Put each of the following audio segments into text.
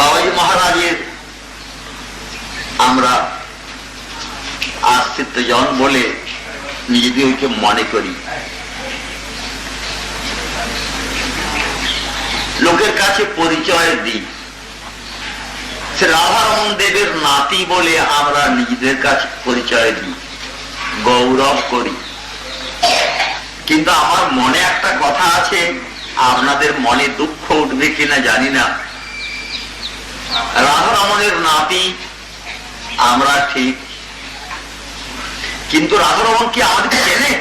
বাবাজি মহারাজের আমরা আশ্রিতজন বলে নিজেদেরকে মনে করি। লোকের কাছে পরিচয় দিই। সে রাধারমন দেবের নাতি বলে আমরা নিজেদের কাছে পরিচয় দিই, গৌরব করি। কিন্তু আমার মনে একটা কথা আছে, আপনাদের মনে দুঃখ উঠবে কিনা জানি না। রাধারমণের নাতি, আমরা ঠিক। কিন্তু রাধারমন কি আমাদেরকে চেনে?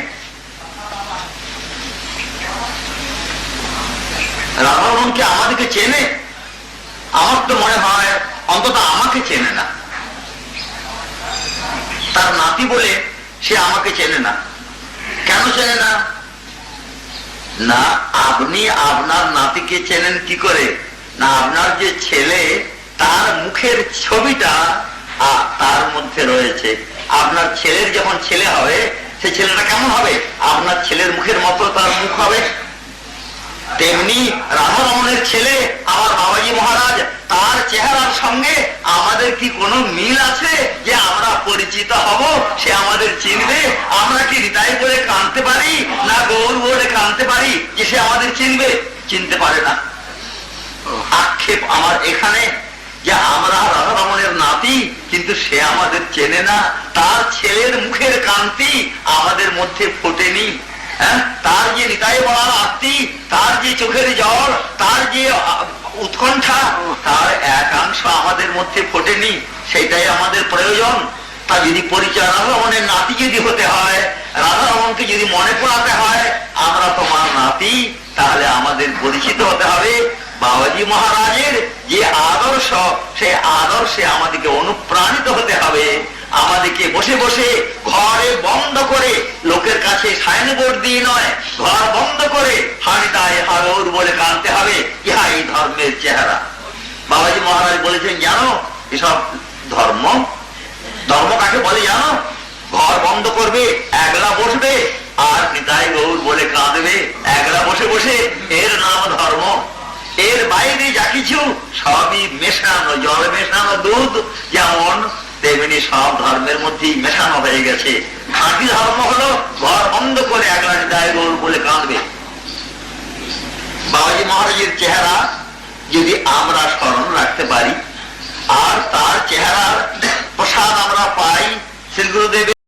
রাধারমন কি আমাদেরকে চেনে? আমার তো মনে হয় অন্তত আমাকে চেনে না। তার নাতি বলে সে আমাকে চেনে না। কেন চেনে না? না, আপনি আপনার নাতিকে চেনেন কি করে? না, আপনার যে ছেলে তার মুখের ছবিটা তার মধ্যে রয়েছে। আপনার ছেলের যখন ছেলে হবে, সে ছেলেটা কেমন হবে? আপনার ছেলের মুখের মতো তার মুখ হবে। তেমনি রাধারমণের ছেলে, আমার বাবাজি মহারাজ, তার চেহারার সঙ্গে আমাদের কি কোনো মিল আছে যে আমরা পরিচিত হব? সে আমাদের চিনবে। আমরা কি হৃদয় বলে কানতে পারি না গৌর বলে কানতে পারি যে সে আমাদের চিনবে? চিনতে পারে না। আক্ষেপ আমার এখানে যে আমরা রাধারমণের নাতি কিন্তু সে আমাদের চেনে না। তার ছেলের মুখের কান্তি আমাদের মধ্যে ফোটেনি। হ্যাঁ? তার যে হৃদয় বলার আত্মি, তার যে চোখের জল, তার যে উৎকণ্ঠা, তার একাংশ আমাদের মধ্যে ফোটেনি। সেটাই আমাদের প্রয়োজন। তা যদি পরিচয় রাধারমণের নাতি যদি হতে হয়, রাধারমণকে যদি মনে পড়াতে হয়, আমরা তোমার নাতি, তাহলে আমাদের পরিচিত হতে হবে বাবাজি মহারাজের যে আদর্শ সে আদর্শে আমাদেরকে আমাদেরকে বসে বসে ঘরে বন্ধ করে লোকের কাছে সাইনবোর্ড দিয়ে নয়, ঘর বন্ধ করে হানিতায় হারোর বলে কানতে হবে ইহা এই ধর্মের চেহারা। বাবাজি মহারাজ বলেছেন, জানো, এসব ধর্ম? ধর্ম কাকে বলে জানো? ঘর বন্ধ করবে, একলা বসবে, আর নিতাই গৌর বলে কাঁদবে, একলা বসে বসে এর নাম ধর্ম। এর বাইরে যা কিছু, সবই মেশানো, জল মেশানো দুধ, যেমন তেমনি সব ধর্মের মধ্যেই মেশানো হয়ে গেছে। খাঁটি ধর্ম হলো ঘর বন্ধ করে একলা দায় গৌর বলে কাঁদবে। বাবাজি মহারাজের চেহারা যদি আমরা স্মরণ রাখতে পারি, আর তার চেহারার প্রসাদ আমরা পাই শ্রী গুরুদেবের